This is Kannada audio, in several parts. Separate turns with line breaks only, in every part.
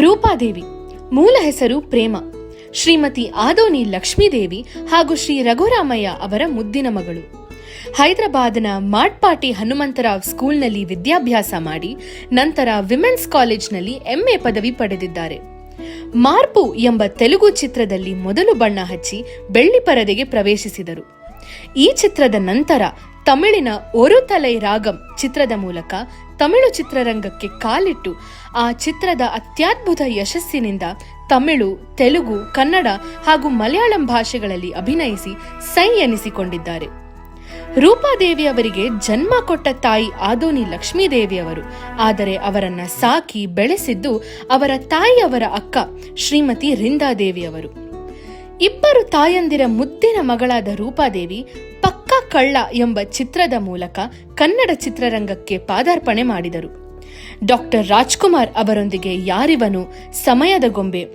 ರೂಪಾದೇವಿ, ಮೂಲ ಹೆಸರು ಪ್ರೇಮ. ಶ್ರೀಮತಿ ಆದೋನಿ ಲಕ್ಷ್ಮೀದೇವಿ ಹಾಗೂ ಶ್ರೀ ರಘುರಾಮಯ್ಯ ಅವರ ಮುದ್ದಿನ ಮಗಳು. ಹೈದರಾಬಾದ್ನ ಮಾಟ್ಪಾಟಿ ಹನುಮಂತರಾವ್ ಸ್ಕೂಲ್ನಲ್ಲಿ ವಿದ್ಯಾಭ್ಯಾಸ ಮಾಡಿ ನಂತರ ವಿಮೆನ್ಸ್ ಕಾಲೇಜ್ನಲ್ಲಿ ಎಂಎ ಪದವಿ ಪಡೆದಿದ್ದಾರೆ. ಮಾರ್ಪು ಎಂಬ ತೆಲುಗು ಚಿತ್ರದಲ್ಲಿ ಮೊದಲು ಬಣ್ಣ ಹಚ್ಚಿ ಬೆಳ್ಳಿ ಪರದೆಗೆ ಪ್ರವೇಶಿಸಿದರು. ಈ ಚಿತ್ರದ ನಂತರ ತಮಿಳಿನ ಒರುತಲೈ ರಾಗಂ ಚಿತ್ರದ ಮೂಲಕ ತಮಿಳು ಚಿತ್ರರಂಗಕ್ಕೆ ಕಾಲಿಟ್ಟು ಆ ಚಿತ್ರದ ಅತ್ಯದ್ಭುತ ಯಶಸ್ಸಿನಿಂದ ತಮಿಳು, ತೆಲುಗು, ಕನ್ನಡ ಹಾಗೂ ಮಲಯಾಳಂ ಭಾಷೆಗಳಲ್ಲಿ ಅಭಿನಯಿಸಿ ಸೈ ಎನಿಸಿಕೊಂಡಿದ್ದಾರೆ. ರೂಪಾದೇವಿ ಅವರಿಗೆ ಜನ್ಮ ಕೊಟ್ಟ ತಾಯಿ ಆದೋನಿ ಲಕ್ಷ್ಮೀದೇವಿಯವರು ಆದರೆ ಅವರನ್ನ ಸಾಕಿ ಬೆಳೆಸಿದ್ದು ಅವರ ತಾಯಿಯವರ ಅಕ್ಕ ಶ್ರೀಮತಿ ರಿಂದಾದೇವಿಯವರು ಇಬ್ಬರು ತಾಯಂದಿರ ಮುದ್ದಿನ ಮಗಳಾದ ರೂಪಾದೇವಿ, ಪಕ್ಕ ಕಳ್ಳ ಎಂಬ ಚಿತ್ರದ ಮೂಲಕ ಕನ್ನಡ ಚಿತ್ರರಂಗಕ್ಕೆ ಪಾದಾರ್ಪಣೆ ಮಾಡಿದರು. ಡಾಕ್ಟರ್ ರಾಜ್ಕುಮಾರ್ ಅವರೊಂದಿಗೆ ಯಾರಿವನು ಸಮಯದ ಗೊಂಬೆ.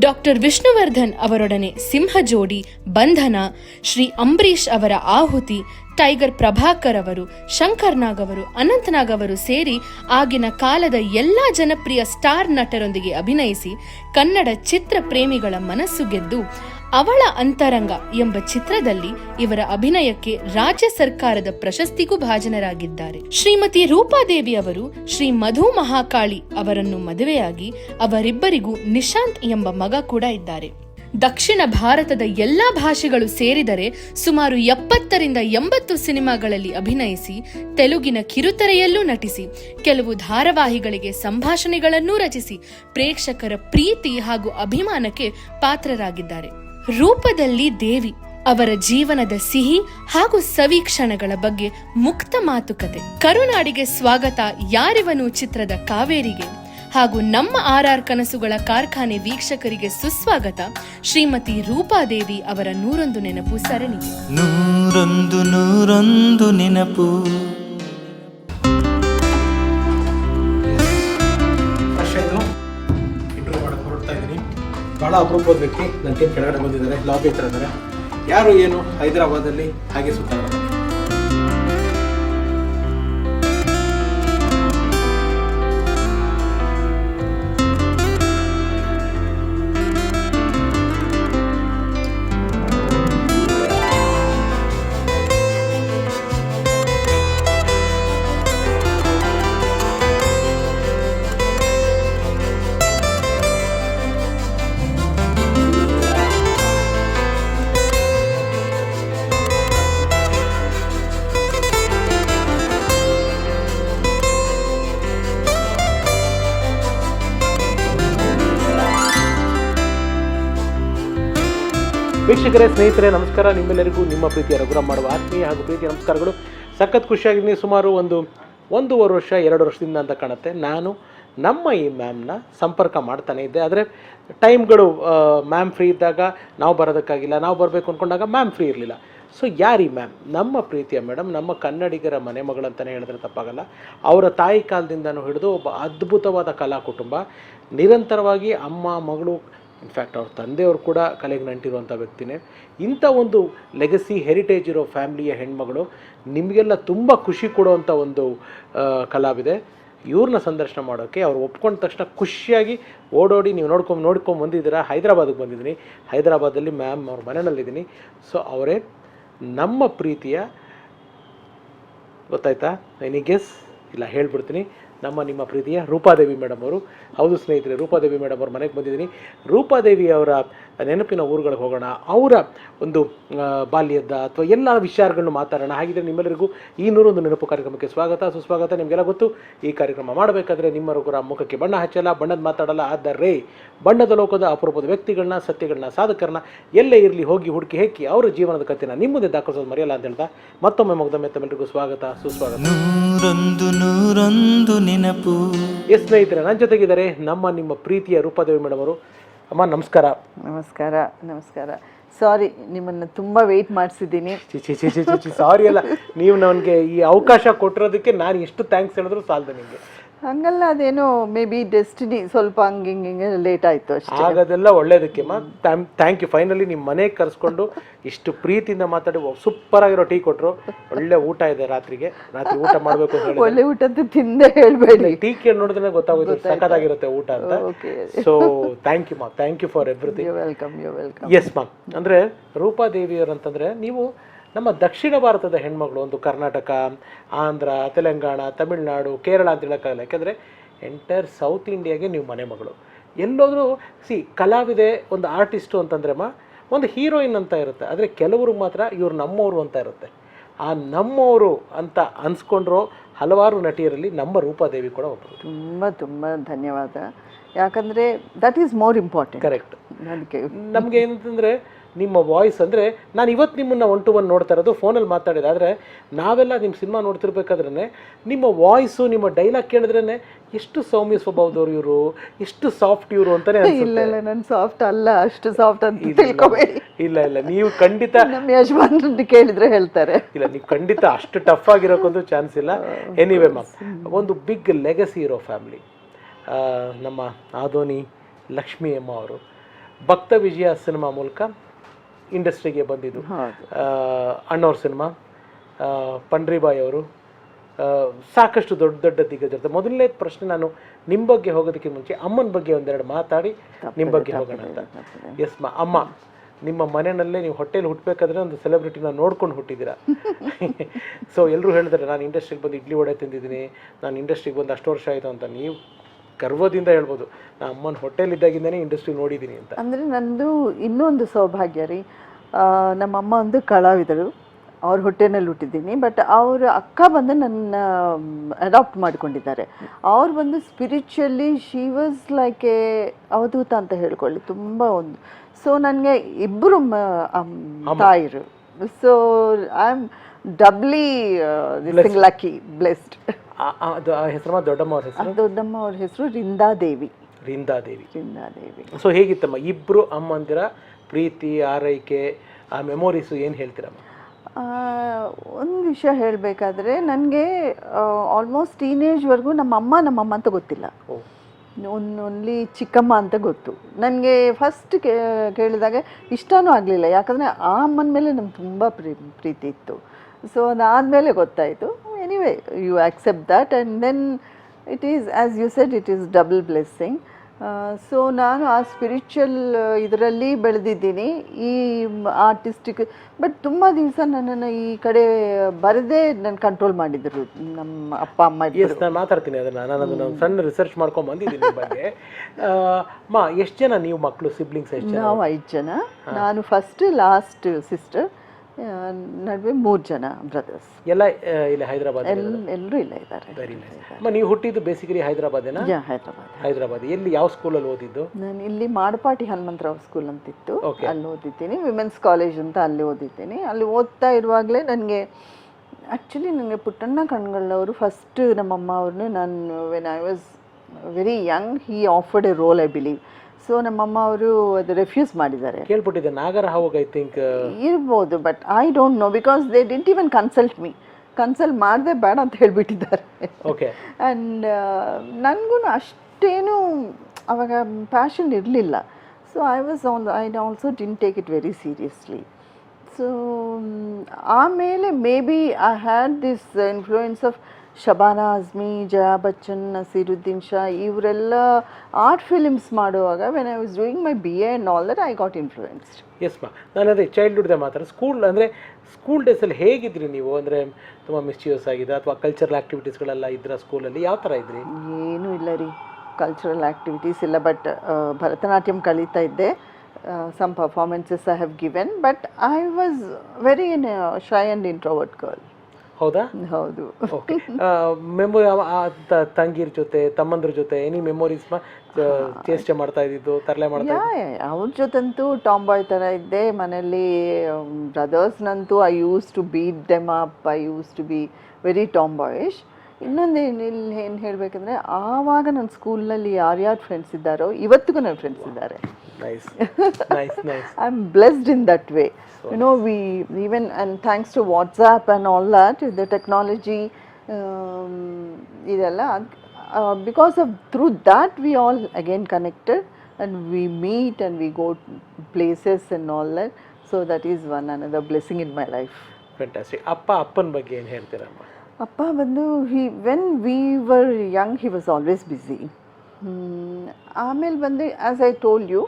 ಡಾಕ್ಟರ್ ವಿಷ್ಣುವರ್ಧನ್ ಅವರೊಡನೆ ಸಿಂಹ ಜೋಡಿ ಬಂಧನ, ಶ್ರೀ ಅಂಬರೀಷ್ ಅವರ ಆಹುತಿ ಟೈಗರ್ ಪ್ರಭಾಕರ್ ಅವರು, ಶಂಕರ್ ನಾಗ್ ಅವರು, ಅನಂತ್ ನಾಗ್ ಅವರು ಸೇರಿ ಆಗಿನ ಕಾಲದ ಎಲ್ಲ ಜನಪ್ರಿಯ ಸ್ಟಾರ್ ನಟರೊಂದಿಗೆ ಅಭಿನಯಿಸಿ ಕನ್ನಡ ಚಿತ್ರ ಪ್ರೇಮಿಗಳ ಮನಸ್ಸು ಗೆದ್ದು ಅವಳ ಅಂತರಂಗ ಎಂಬ ಚಿತ್ರದಲ್ಲಿ ಇವರ ಅಭಿನಯಕ್ಕೆ ರಾಜ್ಯ ಸರ್ಕಾರದ ಪ್ರಶಸ್ತಿಗೂ ಭಾಜನರಾಗಿದ್ದಾರೆ. ಶ್ರೀಮತಿ ರೂಪಾದೇವಿ ಅವರು, ಶ್ರೀ ಮಧು ಮಹಾಕಾಳಿ ಅವರನ್ನು ಮದುವೆಯಾಗಿ ಅವರಿಬ್ಬರಿಗೂ ನಿಶಾಂತ್ ಎಂಬ ಮಗ ಕೂಡ ಇದ್ದಾರೆ. ದಕ್ಷಿಣ ಭಾರತದ ಎಲ್ಲ ಭಾಷೆಗಳು ಸೇರಿದರೆ ಸುಮಾರು ಎಪ್ಪತ್ತರಿಂದ ಎಂಬತ್ತು ಸಿನಿಮಾಗಳಲ್ಲಿ ಅಭಿನಯಿಸಿ, ತೆಲುಗಿನ ಕಿರುತೆರೆಯಲ್ಲೂ ನಟಿಸಿ, ಕೆಲವು ಧಾರಾವಾಹಿಗಳಿಗೆ ಸಂಭಾಷಣೆಗಳನ್ನೂ ರಚಿಸಿ, ಪ್ರೇಕ್ಷಕರ ಪ್ರೀತಿ ಹಾಗೂ ಅಭಿಮಾನಕ್ಕೆ ಪಾತ್ರರಾಗಿದ್ದಾರೆ. ರೂಪದಲ್ಲಿ ದೇವಿ, ಅವರ ಜೀವನದ ಸಿಹಿ ಹಾಗೂ ಸವೀಕ್ಷಣಗಳ ಬಗ್ಗೆ ಮುಕ್ತ ಮಾತುಕತೆ. ಕರುನಾಡಿಗೆ ಸ್ವಾಗತ, ಯಾರಿವನು ಚಿತ್ರದ ಕಾವೇರಿಗೆ? ಹಾಗೂ ನಮ್ಮ ಆರ್ ಆರ್ ಕನಸುಗಳ ಕಾರ್ಖಾನೆ ವೀಕ್ಷಕರಿಗೆ ಸುಸ್ವಾಗತ. ಶ್ರೀಮತಿ ರೂಪಾದೇವಿ ಅವರ ನೂರೊಂದು ನೆನಪು ಸರಣಿ.
ನೂರೊಂದು ನೂರೊಂದು ನೆನಪು.
ಬಹಳ ಭಾಳ ಅಪರೂಪದ ವ್ಯಕ್ತಿ ನನ್ನ ಟೀಮ್ ಕೆಳಗಡೆ ಬಂದಿದ್ದಾರೆ ಲಾಬಿ ಹತ್ರ ಇದ್ದಾರೆ. ಯಾರು ಏನು ಹೈದರಾಬಾದಲ್ಲಿ ಹಾಗೆ ಸುತ್ತಾಡೋದು ವೀಕ್ಷಕರೇ, ಸ್ನೇಹಿತರೆ, ನಮಸ್ಕಾರ. ನಿಮ್ಮೆಲ್ಲರಿಗೂ ನಿಮ್ಮ ಪ್ರೀತಿಯ ರಘುರಾಮ್ ಮಾಡುವ ಆತ್ಮೀಯ ಹಾಗೂ ಪ್ರೀತಿಯ ನಮಸ್ಕಾರಗಳು. ಸಖತ್ ಖುಷಿಯಾಗಿದ್ದೀನಿ ಸುಮಾರು ಒಂದು ಒಂದೂವರೆ ವರ್ಷ, ಎರಡು ವರ್ಷದಿಂದ ಅಂತ ಕಾಣುತ್ತೆ. ನಾನು ನಮ್ಮ ಈ ಮ್ಯಾಮ್ನ ಸಂಪರ್ಕ ಮಾಡ್ತಾನೆ ಇದ್ದೆ. ಆದರೆ ಟೈಮ್ಗಳು ಮ್ಯಾಮ್ ಫ್ರೀ ಇದ್ದಾಗ ನಾವು ಬರೋದಕ್ಕಾಗಿಲ್ಲ. ನಾವು ಬರಬೇಕು ಅಂದ್ಕೊಂಡಾಗ ಮ್ಯಾಮ್ ಫ್ರೀ ಇರಲಿಲ್ಲ. ಸೊ ಯಾರಿ ಮ್ಯಾಮ್ ನಮ್ಮ ಪ್ರೀತಿಯ ಮೇಡಮ್ ನಮ್ಮ ಕನ್ನಡಿಗರ ಮನೆ ಮಗಳಂತಲೇ ಹೇಳಿದ್ರೆ ತಪ್ಪಾಗಲ್ಲ. ಅವರ ತಾಯಿ ಕಾಲದಿಂದನೂ ಹಿಡಿದು ಒಬ್ಬ ಅದ್ಭುತವಾದ ಕಲಾ ಕುಟುಂಬ ನಿರಂತರವಾಗಿ ಅಮ್ಮ, ಮಗಳು ಇನ್ಫ್ಯಾಕ್ಟ್ ಅವ್ರ ತಂದೆಯವರು ಕೂಡ ಕಲೆಗೆ ನಂಟಿರುವಂಥ ವ್ಯಕ್ತಿನೇ. ಇಂಥ ಒಂದು ಲೆಗಸಿ ಹೆರಿಟೇಜ್ ಇರೋ ಫ್ಯಾಮಿಲಿಯ ಹೆಣ್ಮಗಳು ನಿಮಗೆಲ್ಲ ತುಂಬ ಖುಷಿ ಕೊಡುವಂಥ ಒಂದು ಕಲಾವಿದೆ. ಇವ್ರನ್ನ ಸಂದರ್ಶನ ಮಾಡೋಕ್ಕೆ ಅವ್ರು ಒಪ್ಕೊಂಡ ತಕ್ಷಣ ಖುಷಿಯಾಗಿ ಓಡೋಡಿ ನೀವು ನೋಡ್ಕೊಂಡು ನೋಡ್ಕೊಂಡು ಬಂದಿದ್ದೀರಾ? ಹೈದರಾಬಾದಿಗೆ ಬಂದಿದ್ದೀನಿ. ಹೈದರಾಬಾದಲ್ಲಿ ಮ್ಯಾಮ್ ಅವ್ರ ಮನೆಯಲ್ಲಿದ್ದೀನಿ. ಸೊ ಅವರೇ ನಮ್ಮ ಪ್ರೀತಿಯ, ಗೊತ್ತಾಯ್ತಾ? ನೈನಿ ಗೆಸ್ ಇಲ್ಲ, ಹೇಳ್ಬಿಡ್ತೀನಿ. ನಮ್ಮ ನಿಮ್ಮ ಪ್ರೀತಿಯ ರೂಪಾದೇವಿ ಮೇಡಮ್ ಅವರು. ಹೌದು ಸ್ನೇಹಿತರೆ, ರೂಪಾದೇವಿ ಮೇಡಮ್ ಅವರು ಮನೆಗೆ ಬಂದಿದ್ದೀನಿ. ರೂಪಾದೇವಿ ಅವರ ನೆನಪಿನ ಊರುಗಳಿಗೆ ಹೋಗೋಣ. ಅವರ ಒಂದು ಬಾಲ್ಯದ ಅಥವಾ ಎಲ್ಲ ವಿಚಾರಗಳನ್ನು ಮಾತಾಡೋಣ. ಹಾಗಿದ್ರೆ ನಿಮ್ಮೆಲ್ಲರಿಗೂ ಈ ನೂರೊಂದು ನೆನಪು ಕಾರ್ಯಕ್ರಮಕ್ಕೆ ಸ್ವಾಗತ. ಸುಸ್ವಾಗತ. ನಿಮಗೆಲ್ಲ ಗೊತ್ತು ಈ ಕಾರ್ಯಕ್ರಮ ಮಾಡಬೇಕಾದ್ರೆ ನಿಮ್ಮ ರಘುರ ಮುಖಕ್ಕೆ ಬಣ್ಣ ಹಚ್ಚಲ್ಲ ಬಣ್ಣದ ಮಾತಾಡಲ್ಲ. ಆದರೆ ಬಣ್ಣದ ಲೋಕದ ಅಪರೂಪದ ವ್ಯಕ್ತಿಗಳನ್ನ ಸತ್ಯಗಳನ್ನ ಸಾಧಕರನ್ನ ಎಲ್ಲೇ ಇರಲಿ ಹೋಗಿ ಹುಡುಕಿ ಹೇಕಿ ಅವರ ಜೀವನದ ಕಥೆನ ನಿಮ್ಮ ಮುಂದೆ ದಾಖಲಿಸೋದು ಮರೆಯಲ್ಲ ಅಂತ ಹೇಳ್ತಾ ಮತ್ತೊಮ್ಮೆ ಮುಗ್ದೊಮ್ಮೆ ತಮ್ಮೆಲ್ಲರಿಗೂ ಸ್ವಾಗತ ಸುಸ್ವಾಗತ.
ನೂರೊಂದು ನೂರೊಂದು ನೆನಪು.
ಎಸ್ ಸ್ನೇಹಿತರೆ ನನ್ನ ಜೊತೆಗಿದ್ದಾರೆ ನಮ್ಮ ನಿಮ್ಮ ಪ್ರೀತಿಯ ರೂಪದೇವಿ ಮೇಡಮ್ ಅವರು ಅಮ್ಮ ನಮಸ್ಕಾರ.
ನಮಸ್ಕಾರ ನಮಸ್ಕಾರ. ಸಾರಿ ನಿಮ್ಮನ್ನ ತುಂಬ ವೆಯ್ಟ್ ಮಾಡಿಸಿದ್ದೀನಿ.
ಸಾರಿ ಅಲ್ಲ. ನೀವು ನನಗೆ ಈ ಅವಕಾಶ ಕೊಟ್ಟಿರೋದಕ್ಕೆ ನಾನು ಎಷ್ಟು ಥ್ಯಾಂಕ್ಸ್ ಹೇಳಿದ್ರು ಸಾಲದು ನಿಮಗೆ.
ಹಂಗಲ್ಲ ಅದೇನೋ ಮೇ ಬಿ ಡೆಸ್ಟಿನಿ ಸ್ವಲ್ಪ ಹಂಗೆ ಹಿಂಗೆ ಲೇಟ್ ಆಯಿತು ಅಷ್ಟೇ.
ಆಗೋದೆಲ್ಲ ಒಳ್ಳೇದಕ್ಕೆ ಥ್ಯಾಂಕ್ ಯು ಫೈನಲಿ ನಿಮ್ಮ ಮನೆಗೆ ಕರೆಸ್ಕೊಂಡು ಇಷ್ಟು ಪ್ರೀತಿಯಿಂದ ಮಾತಾಡಿ ಸೂಪರ್ ಆಗಿರೋ ಟೀ ಕೊಟ್ಟರು ಒಳ್ಳೆ ಊಟ ಇದೆ ರಾತ್ರಿಗೆ. ರಾತ್ರಿ ಊಟ ಮಾಡಬೇಕು ಅಂತ
ಒಳ್ಳೆ ಊಟದ್ದು ತಿಂದೆ ಹೇಳಬೇಡಿ.
ಟೀ ಕೇಳಿ ನೋಡಿದ್ರೆ ಗೊತ್ತಾಗೋದು ಸಖತ್ತಾಗಿರುತ್ತೆ ಊಟ ಅಂತ.
Okay
so thank you ma'am. Thank you for everything
you welcome you welcome
yes ma'am. ಅಂದರೆ ರೂಪಾದೇವಿಯವರು ಅಂತಂದರೆ ನೀವು ನಮ್ಮ ದಕ್ಷಿಣ ಭಾರತದ ಹೆಣ್ಮಗಳು ಒಂದು ಕರ್ನಾಟಕ, ಆಂಧ್ರ, ತೆಲಂಗಾಣ, ತಮಿಳುನಾಡು, ಕೇರಳ ಅಂತ ಹೇಳೋಕ್ಕಾಗಲ್ಲ. ಯಾಕೆಂದರೆ ಎಂಟೈರ್ ಸೌತ್ ಇಂಡಿಯಾಗೆ ನೀವು ಮನೆ ಮಗಳು. ಎಲ್ಲೋದ್ರೂ ಸಿ ಕಲಾವಿದೆ ಒಂದು ಆರ್ಟಿಸ್ಟು ಅಂತಂದ್ರಮ್ಮ ಒಂದು ಹೀರೋಯಿನ್ ಅಂತ ಇರುತ್ತೆ. ಆದರೆ ಕೆಲವರು ಮಾತ್ರ ಇವರು ನಮ್ಮವರು ಅಂತ ಇರುತ್ತೆ. ಆ ನಮ್ಮವರು ಅಂತ ಅನ್ಸ್ಕೊಂಡ್ರೋ ಹಲವಾರು ನಟಿಯರಲ್ಲಿ ನಮ್ಮ ರೂಪಾದೇವಿ ಕೂಡ ಒಬ್ಬರು.
ತುಂಬ ತುಂಬ ಧನ್ಯವಾದ. ಯಾಕಂದರೆ that is more important
correct
ನಮ್ಗೆ
ನಮಗೆ ಏನಂತಂದರೆ ನಿಮ್ಮ ವಾಯ್ಸ್ ಅಂದ್ರೆ ನಾನು ಇವತ್ತು ನಿಮ್ಮನ್ನ ಒನ್ ಟು ಒನ್ ನೋಡ್ತಾ ಇರೋದು ಫೋನಲ್ಲಿ ಮಾತಾಡಿದೆ ಆದರೆ ನಾವೆಲ್ಲ ನಿಮ್ಮ ಸಿನಿಮಾ ನೋಡ್ತಿರ್ಬೇಕಾದ್ರೆ ನಿಮ್ಮ ವಾಯ್ಸು ನಿಮ್ಮ ಡೈಲಾಗ್ ಕೇಳಿದ್ರೇ ಎಷ್ಟು ಸೌಮ್ಯ ಸ್ವಭಾವದವ್ರು ಇವರು ಎಷ್ಟು ಸಾಫ್ಟ್ ಇವರು ಅಂತಾನೆ
ಇಲ್ಲ ಇಲ್ಲ ನಾನು ಸಾಫ್ಟ್ ಅಲ್ಲ ಅಷ್ಟು ಸಾಫ್ಟ್ ಅಂತ ತಿಳ್ಕೊಬೇಡಿ.
ಇಲ್ಲ ಇಲ್ಲ ನೀವು ಖಂಡಿತ
ನಮ್ಮ ಯಜಮಾನ್ರದ್ದು ಕೇಳಿದ್ರೆ ಹೇಳ್ತಾರೆ.
ಇಲ್ಲ ನೀವು ಖಂಡಿತ ಅಷ್ಟು ಟಫ್ ಆಗಿರೋಕ್ಕೊಂದು ಚಾನ್ಸ್ ಇಲ್ಲ. ಎನಿವೆ ಮ್ಯಾಮ್ ಒಂದು ಬಿಗ್ ಲೆಗಸಿ ಇರೋ ಫ್ಯಾಮ್ಲಿ ನಮ್ಮ ಆದೋನಿ ಲಕ್ಷ್ಮಿ ಅಮ್ಮ ಅವರು ಭಕ್ತ ವಿಜಯ ಸಿನಿಮಾ ಮೂಲಕ ಇಂಡಸ್ಟ್ರಿಗೆ ಬಂದಿದ್ದು. ಅಣ್ಣವ್ರ ಸಿನಿಮಾ ಪಂಡ್ರಿಬಾಯಿ ಅವರು ಸಾಕಷ್ಟು ದೊಡ್ಡ ದೊಡ್ಡ ದಿಗ್ಗಜರ್ತ ಮೊದಲನೇ ಪ್ರಶ್ನೆ ನಾನು ನಿಮ್ಮ ಬಗ್ಗೆ ಹೋಗೋದಕ್ಕೆ ಮುಂಚೆ ಅಮ್ಮನ ಬಗ್ಗೆ ಒಂದೆರಡು ಮಾತಾಡಿ ನಿಮ್ಮ ಬಗ್ಗೆ ಹೋಗೋಣ ಅಂತ. ಎಸ್ ಮಾ ಅಮ್ಮ ನಿಮ್ಮ ಮನೆಯಲ್ಲೇ ನೀವು ಹೊಟ್ಟೆಲಿ ಹುಟ್ಟಬೇಕಾದ್ರೆ ಒಂದು ಸೆಲೆಬ್ರಿಟಿನ ನೋಡ್ಕೊಂಡು ಹುಟ್ಟಿದ್ದೀರಾ? ಸೊ ಎಲ್ಲರೂ ಹೇಳಿದ್ರೆ ನಾನು ಇಂಡಸ್ಟ್ರಿಗೆ ಬಂದು ಇಡ್ಲಿ ವಡೆ ತಿಂದಿದ್ದೀನಿ. ನಾನು ಇಂಡಸ್ಟ್ರಿಗೆ ಬಂದು ಅಷ್ಟು ವರ್ಷ ಆಯಿತು ಅಂತ ನೀವು ಗರ್ವದಿಂದ ಹೇಳ್ಬೋದು. ನಾ ಅಮ್ಮನ ಹೊಟ್ಟೆಲಿದ್ದಾಗಿಂದನೇ ಇಂಡಸ್ಟ್ರಿ ನೋಡಿದ್ದೀನಿ ಅಂತ.
ಅಂದರೆ ನಂದು ಇನ್ನೊಂದು ಸೌಭಾಗ್ಯ ರೀ. ನಮ್ಮ ನಮ್ಮಮ್ಮ ಒಂದು ಕಲಾವಿದರು ಅವ್ರ ಹೊಟ್ಟೆನಲ್ಲಿ ಹುಟ್ಟಿದ್ದೀನಿ. ಬಟ್ ಅವ್ರ ಅಕ್ಕ ಬಂದು ನನ್ನ ಅಡಾಪ್ಟ್ ಮಾಡಿಕೊಂಡಿದ್ದಾರೆ. ಅವ್ರು ಬಂದು spiritually she was like a ಅವಧೂತ ಅಂತ ಹೇಳ್ಕೊಳ್ಳಿ. ತುಂಬ ಒಂದು. ಸೊ ನನಗೆ ಇಬ್ಬರು ತಾಯಿರು. So I
am doubly lucky blessed ಹೆಸರು ದೊಡ್ಡಮ್ಮ ಅವ್ರ ಹೆಸರು?
ದೊಡ್ಡಮ್ಮ ಅವ್ರ ಹೆಸರು ರಿಂದಾದೇವಿ
ರಿಂದಾದೇವಿ
ರಿಂದಾದೇವಿ
ಸೊ ಹೇಗಿತ್ತಮ್ಮ? ಇಬ್ಬರು ಅಮ್ಮಂದಿರ ಪ್ರೀತಿ ಆರೈಕೆ ಆ ಮೆಮೊರೀಸು ಏನು ಹೇಳ್ತೀರಮ್ಮ?
ಒಂದು ವಿಷಯ ಹೇಳಬೇಕಾದ್ರೆ ನನಗೆ ಆಲ್ಮೋಸ್ಟ್ ಟೀನೇಜ್ವರೆಗೂ ನಮ್ಮ ಅಮ್ಮ ನಮ್ಮಮ್ಮ ಅಂತ ಗೊತ್ತಿಲ್ಲ.
ಓ.
ಒಂದು ಓನ್ಲಿ ಚಿಕ್ಕಮ್ಮ ಅಂತ ಗೊತ್ತು. ನನಗೆ ಫಸ್ಟ್ ಕೇಳಿದಾಗ ಇಷ್ಟನೂ ಆಗಲಿಲ್ಲ. ಯಾಕಂದರೆ ಆ ಅಮ್ಮನ ಮೇಲೆ ನಮ್ಗೆ ತುಂಬ ಪ್ರೀ ಪ್ರೀತಿ ಇತ್ತು. ಸೊ ಅದಾದಮೇಲೆ ಗೊತ್ತಾಯಿತು. Anyway you accept that and then it is as you said it is double blessing so ನಾನು ಆ ಸ್ಪಿರಿಚುವಲ್ ಇದರಲ್ಲಿ ಬೆಳೆದಿದ್ದೀನಿ. ಈ ಆರ್ಟಿಸ್ಟಿಕ್ ಬಟ್ ತುಂಬ ದಿವಸ ನನ್ನನ್ನು ಈ ಕಡೆ ಬರದೇ ನನ್ನ ಕಂಟ್ರೋಲ್ ಮಾಡಿದ್ರು ನಮ್ಮ ಅಪ್ಪ ಅಮ್ಮ
ಎಸ್ ನಾನು ಮಾತಾಡ್ತೀನಿ ಅದನ್ನು. ನಾನು ಅದನ್ನು ಸಣ್ಣ ರಿಸರ್ಚ್ ಮಾಡ್ಕೊಂಡು ಬಂದಿದ್ದೀನಿ ಬಗ್ಗೆ. ಮಾ ಎಷ್ಟು ಜನ ನೀವು ಮಕ್ಕಳು ಸಿಬ್ಲಿಂಗ್ಸ್ ಎಷ್ಟು ಜನ?
ನಾವು ಐದು ಜನ. ನಾನು ಫಸ್ಟ್ ಲಾಸ್ಟ್ ಸಿಸ್ಟರ್ ನಡುವೆ ಮೂರು ಜನ ಬ್ರದರ್ಸ್
ಎಲ್ಲ ಇಲ್ಲಿ ಹೈದರಾಬಾದ್
ಎಲ್ ಎಲ್ಲರೂ ಇಲ್ಲ ಇದ್ದಾರೆ.
ವೆರಿ ನೈಸ್ ಅಮ್ಮ ನೀವು ಹುಟ್ಟಿದ್ದು ಬೇಸಿಕಲಿ ಹೈದರಾಬಾದೇನಾ?
ಹೈದರಾಬಾದ್.
ಹೈದರಾಬಾದ್. ಎಲ್ಲಿ ಯಾವ ಸ್ಕೂಲಲ್ಲಿ ಓದಿದ್ದು?
ನಾನು ಇಲ್ಲಿ ಮಾಡಪಾಟಿ ಹನುಮಂತರಾವ್ ಸ್ಕೂಲ್ ಅಂತಿತ್ತು.
ಇತ್ತು
ಅಲ್ಲಿ ಓದಿದ್ದೀನಿ. ವಿಮೆನ್ಸ್ ಕಾಲೇಜ್ ಅಂತ ಅಲ್ಲಿ ಓದಿದ್ದೀನಿ. ಅಲ್ಲಿ ಓದ್ತಾ ಇರುವಾಗಲೇ ನನಗೆ ಆ್ಯಕ್ಚುಲಿ ನನಗೆ ಪುಟ್ಟಣ್ಣ ಕಣ್ಗಳವರು ಫಸ್ಟ್ ನಮ್ಮಮ್ಮ ಅವ್ರನ್ನ ನಾನು when I was very young he offered a role I believe so ನಮ್ಮಮ್ಮ ಅವರು ಅದು ರೆಫ್ಯೂಸ್ ಮಾಡಿದ್ದಾರೆ.
ಕೇಳ್ಬಿಟ್ಟಿದೆ ನಾಗರ ಹಾವಾಗ ಐ ಥಿಂಕ್
ಇರ್ಬೋದು but I don't know because they didn't even consult me consult ಮಾಡದೆ ಬೇಡ ಅಂತ ಹೇಳಿಬಿಟ್ಟಿದ್ದಾರೆ.
ಓಕೆ
ಆ್ಯಂಡ್ ನನಗೂ ಅಷ್ಟೇನು ಅವಾಗ ಪ್ಯಾಷನ್ ಇರಲಿಲ್ಲ. So I was on I also didn't take it very seriously so ಆಮೇಲೆ maybe I had this influence of Shabana Azmi Jaya Bachchan Naseeruddin Shah ಇವರೆಲ್ಲ ಆರ್ಟ್ ಫಿಲಿಮ್ಸ್ ಮಾಡುವಾಗ when I was doing my B A and all that I got influenced
yes ma'am ನಾನು ಅದೇ ಚೈಲ್ಡ್ಹುಡ್ದೇ ಮಾತ್ರ. ಸ್ಕೂಲ್ ಅಂದರೆ ಸ್ಕೂಲ್ ಡೇಸಲ್ಲಿ ಹೇಗಿದ್ರಿ ನೀವು? ಅಂದರೆ ತುಂಬ ಮಿಸ್ಚಿಯಸ್ ಆಗಿದೆ ಅಥವಾ ಕಲ್ಚರಲ್ ಆ್ಯಕ್ಟಿವಿಟೀಸ್ಗಳೆಲ್ಲ ಇದ್ರ ಸ್ಕೂಲಲ್ಲಿ ಯಾವ ಥರ ಇದ್ರಿ?
ಏನೂ ಇಲ್ಲ ರೀ. ಕಲ್ಚರಲ್ ಆ್ಯಕ್ಟಿವಿಟೀಸ್ ಇಲ್ಲ ಬಟ್ ಭರತನಾಟ್ಯಂ ಕಲಿತಾ ಇದ್ದೆ. Some performances I have given but I was very in shy and introvert girl
ಹೌದಾ?
ಹೌದು.
ಓಕೆ ಮೆಮೊರಿ ತಂಗಿರ ಜೊತೆ ತಮ್ಮಂದ್ರ ಜೊತೆ ಎನಿ ಮೆಮೊರೀಸ್ ಚೇಷ್ಟೆ ಮಾಡ್ತಾ ಇದ್ದಿದ್ದು ತರಲೆ ಮಾಡ್ತಾ
ಅವ್ರ ಜೊತೆಂತೂ ಟಾಮ್ ಬಾಯ್ ಥರ ಇದ್ದೆ. ಮನೇಲಿ ಬ್ರದರ್ಸ್ನಂತೂ I use to beat them up I use to be very tomboyish ಇನ್ನೊಂದು ಏನು ಇಲ್ಲಿ ಏನು ಹೇಳಬೇಕಂದ್ರೆ ಆವಾಗ ನನ್ನ ಸ್ಕೂಲ್ನಲ್ಲಿ ಯಾರ್ಯಾರು ಫ್ರೆಂಡ್ಸ್ ಇದ್ದಾರೋ ಇವತ್ತಿಗೂ ನನ್ನ ಫ್ರೆಂಡ್ಸ್ ಇದ್ದಾರೆ.
Nice nice nice
I'm blessed in that way. you know, we even and thanks to WhatsApp and all that, the technology, um, ಇದೆಲ್ಲ ಅದ್- uh, because of through that we all again connected and we meet and we go places and all that. So that is one another blessing in my life.
Fantastic ಅಪ್ಪ ಅಪ್ಪನ ಬಗ್ಗೆ ಏನು ಹೇಳ್ತೀರಮ್ಮ
ಅಪ್ಪ ಬಂದು he when we were young he was always busy ಆಮೇಲೆ ಬಂದು ಆ್ಯಸ್ ಐ ಟೋಲ್ ಯು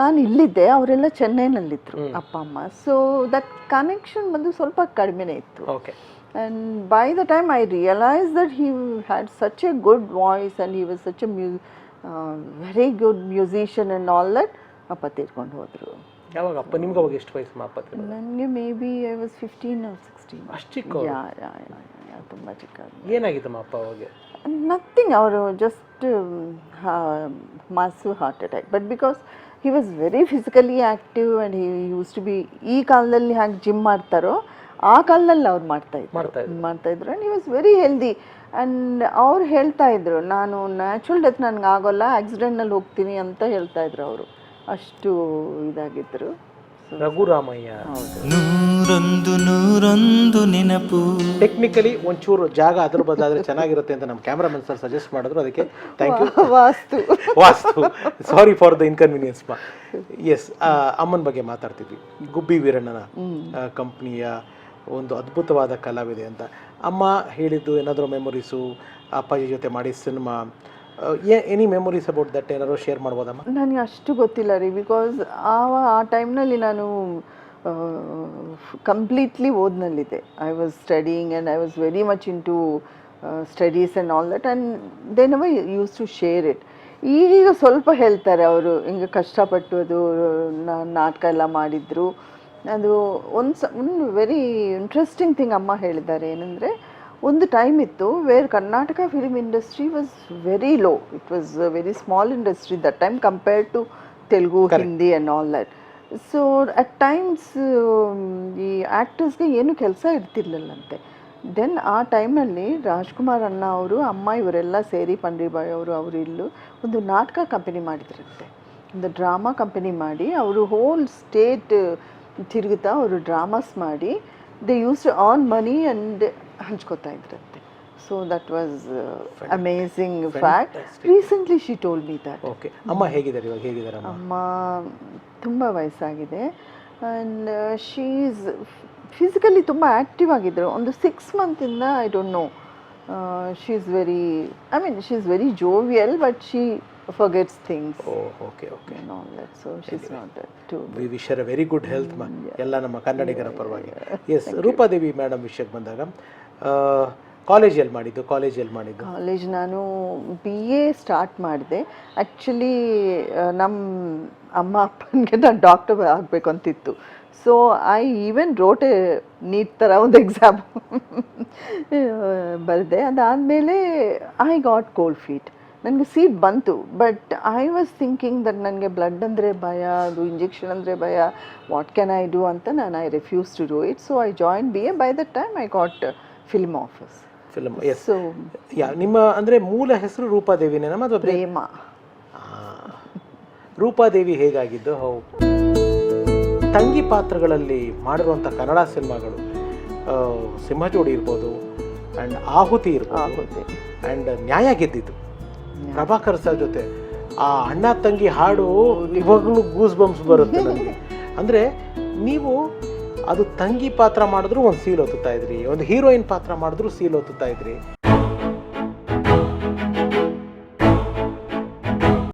ನಾನು ಇಲ್ಲಿದ್ದೆ ಅವರೆಲ್ಲ ಚೆನ್ನೈನಲ್ಲಿದ್ದರು ಅಪ್ಪ ಅಮ್ಮ. ಸೊ ದಟ್ ಕನೆಕ್ಷನ್ ಬಂದು ಸ್ವಲ್ಪ ಕಡಿಮೆನೇ ಇತ್ತು.
Okay
and by the time I realise that he had such a good voice and he was such a mu very good musician and all that, ಅಪ್ಪ ತೀರ್ಕೊಂಡು ಹೋದರು.
ಯಾವಾಗ ಅಪ್ಪ? ನಿಮ್ಗೆ ಅವಾಗ ಎಷ್ಟು ವಯಸ್ಸು ಅಪ್ಪ
ನನಗೆ maybe I was fifteen or sixteen
ಅಷ್ಟು ಚಿಕ್ಕ
ಯಾ ಯಾ ಯಾ ತುಂಬ ಚಿಕ್ಕ
ಏನಾಗಿತ್ತಮ್ಮ ಅಪ್ಪ ಅವಾಗ?
ನಥಿಂಗ್ ಅವರು just mass heart attack but because he was very physically active and he used to be ಈ ಕಾಲದಲ್ಲಿ ಹ್ಯಾಂಗೆ ಜಿಮ್ ಮಾಡ್ತಾರೋ ಆ ಕಾಲದಲ್ಲಿ ಅವ್ರು ಮಾಡ್ತಾ
ಮಾಡ್ತಾ
ಇದ್ರು. ಮಾಡ್ತಾ ಇದ್ರು. And he was very healthy and ಅವ್ರು ಹೇಳ್ತಾ ಇದ್ರು ನಾನು ನ್ಯಾಚುರಲ್ ಡೆತ್ ನನಗೆ ಆಗೋಲ್ಲ ಆಕ್ಸಿಡೆಂಟ್ನಲ್ಲಿ ಹೋಗ್ತೀನಿ ಅಂತ ಹೇಳ್ತಾ ಇದ್ರು ಅವರು. ಅಷ್ಟು ಇದಾಗಿದ್ದರು
ರಘುರಾಮಯ್ಯ.
ನೂರೊಂದು ನೂರೊಂದು ನೆನಪು.
ಟೆಕ್ನಿಕಲಿ ಒಂಚೂರು ಜಾಗ ಅದ್ರ ಬದಲಾದ್ರೆ ಚೆನ್ನಾಗಿರುತ್ತೆ ಅಂತ ನಮ್ಮ ಕ್ಯಾಮ್ರಾಮನ್ ಸರ್ ಸಜೆಸ್ಟ್ ಮಾಡಿದ್ರು. ಅದಕ್ಕೆ ಥ್ಯಾಂಕ್ ಯು
ವಾಸ್ತು.
ವಾಸ್ತು. Sorry for the inconvenience ma'am yes ಅಮ್ಮನ ಬಗ್ಗೆ ಮಾತಾಡ್ತಿದ್ವಿ. ಗುಬ್ಬಿ ವೀರಣ್ಣನ ಕಂಪ್ನಿಯ ಒಂದು ಅದ್ಭುತವಾದ ಕಲಾವಿದೆ ಅಂತ. ಅಮ್ಮ ಹೇಳಿದ್ದು ಏನಾದರೂ ಮೆಮೊರೀಸು ಅಪ್ಪಾಜಿ ಜೊತೆ ಮಾಡಿ cinema any memories about that ಏನಾದ್ರು ಶೇರ್ ಮಾಡ್ಬೋದಮ್ಮ?
ನನಗೆ ಅಷ್ಟು ಗೊತ್ತಿಲ್ಲ ರೀ ಬಿಕಾಸ್ ಆ ಆ ಟೈಮ್ನಲ್ಲಿ ನಾನು completely ಓದ್ನಲ್ಲಿದ್ದೆ. I was studying and I was very much in to studies and all that and they never use to share it ಈಗ ಸ್ವಲ್ಪ ಹೇಳ್ತಾರೆ ಅವರು, ಹಿಂಗೆ ಕಷ್ಟಪಟ್ಟು ಅದು ನಾಟಕ ಎಲ್ಲ ಮಾಡಿದ್ರು. ಅದು ಒಂದು ಸ ಒಂದು ವೆರಿ ಇಂಟ್ರೆಸ್ಟಿಂಗ್ ಥಿಂಗ್ ಅಮ್ಮ ಹೇಳಿದ್ದಾರೆ ಏನಂದರೆ ಒಂದು ಟೈಮ್ ಇತ್ತು where Karnataka film industry was very low it was very small industry that time compared to Telugu Hindi and all that so at times ಈ ಆ್ಯಕ್ಟರ್ಸ್ಗೆ ಏನು ಕೆಲಸ ಇರ್ತಿರ್ಲಿಲ್ಲಂತೆ. ದೆನ್ ಆ ಟೈಮ್ನಲ್ಲಿ ರಾಜ್ಕುಮಾರ್ ಅಣ್ಣ ಅವರು ಅಮ್ಮ ಇವರೆಲ್ಲ ಸೇರಿ ಪಂಡ್ರಿಬಾಯ್ ಅವರು ಅವರು ಇಲ್ಲೂ ಒಂದು ನಾಟಕ ಕಂಪನಿ ಮಾಡಿದ್ರಂತೆ. ಒಂದು ಡ್ರಾಮಾ ಕಂಪನಿ ಮಾಡಿ ಅವರು ಹೋಲ್ ಸ್ಟೇಟ್ ತಿರುಗುತ್ತಾ ಅವರು ಡ್ರಾಮಾಸ್ ಮಾಡಿ they use to earn money and ಹಂಚ್ಕೋತಾ ಇದ್ರಂತೆ. So that was amazing fact recently she told me that
okay ಅಮ್ಮ ಹೇಗಿದ್ದಾರೆ ಇವಾಗ? ಹೇಗಿದ್ದಾರೆ ಅಮ್ಮ?
ತುಂಬ ವಯಸ್ಸಾಗಿದೆ. ಆ್ಯಂಡ್ ಶೀಸ್ ಫಿಸಿಕಲಿ ತುಂಬ ಆ್ಯಕ್ಟಿವ್ ಆಗಿದ್ದರು ಒಂದು six ಮಂತಿಂದ I don't know she is very I mean she is very jovial but she forgets things
oh okay okay
and all that so she is not to
we a very good health ಮ ಎಲ್ಲ ನಮ್ಮ ಕನ್ನಡಿಗರ ಪರವಾಗಿ. ಎಸ್ ರೂಪಾದೇವಿ ಮೇಡಮ್ ವಿಷಯಕ್ಕೆ ಬಂದಾಗ ಕಾಲೇಜಲ್ಲಿ ಮಾಡಿದ್ದು ಕಾಲೇಜಲ್ಲಿ ಮಾಡಿದ್ದು.
ಕಾಲೇಜ್ ನಾನು ಬಿ ಎ ಸ್ಟಾರ್ಟ್ ಮಾಡಿದೆ. ಆ್ಯಕ್ಚುಲಿ ನಮ್ಮ ಅಮ್ಮ ಅಪ್ಪನಿಗೆ ನಾನು ಡಾಕ್ಟರ್ ಆಗಬೇಕು ಅಂತಿತ್ತು. So I even wrote NEET ಥರ ಒಂದು ಎಕ್ಸಾಮ್ ಬರೆದೆ. ಅದಾದಮೇಲೆ ಐ ಗಾಟ್ ಕೋಲ್ಡ್ ಫೀಟ್ ನನಗೆ ಸೀಟ್ ಬಂತು. But I was thinking that ನನಗೆ ಬ್ಲಡ್ ಅಂದರೆ ಭಯ, ಅದು ಇಂಜೆಕ್ಷನ್ ಅಂದರೆ ಭಯ. ವಾಟ್ ಕ್ಯಾನ್ ಐ ಡೂ ಅಂತ ನಾನು I refuse to do it so I join B A by the time I got film office
film yes
so
yeah ನಿಮ್ಮ ಅಂದರೆ ಮೂಲ ಹೆಸರು ರೂಪಾದೇವಿನೇನ ಅಥವಾ
ಪ್ರೇಮ.
ರೂಪಾದೇವಿ ಹೇಗಾಗಿದ್ದು? ಹೌ. ತಂಗಿ ಪಾತ್ರಗಳಲ್ಲಿ ಮಾಡಿರುವಂಥ ಕನ್ನಡ ಸಿನಿಮಾಗಳು ಸಿಂಹಜೋಡಿ ಇರ್ಬೋದು ಆ್ಯಂಡ್ ಆಹುತಿ ಇರ್ಬೋದು. ಆ್ಯಂಡ್ ನ್ಯಾಯ ಗೆದ್ದಿದ್ದು. ಪ್ರಭಾಕರ್ ಸರ್ ಜೊತೆ ಆ ಅಣ್ಣ ತಂಗಿ ಹಾಡು ಇವಾಗಲೂ ಗೂಸ್ ಬಂಪ್ಸ್ ಬರುತ್ತೆ ನನಗೆ. ಅಂದರೆ ನೀವು ಅದು ತಂಗಿ ಪಾತ್ರ ಮಾಡಿದ್ರು ಒಂದು ಸೀಲ್ ಒತ್ತುತ್ತಾ ಇದ್ರಿ. ಒಂದು ಹೀರೋಯಿನ್ ಪಾತ್ರ ಮಾಡಿದ್ರು ಸೀಲ್ ಒತ್ತುತ್ತಾ ಇದ್ರಿ.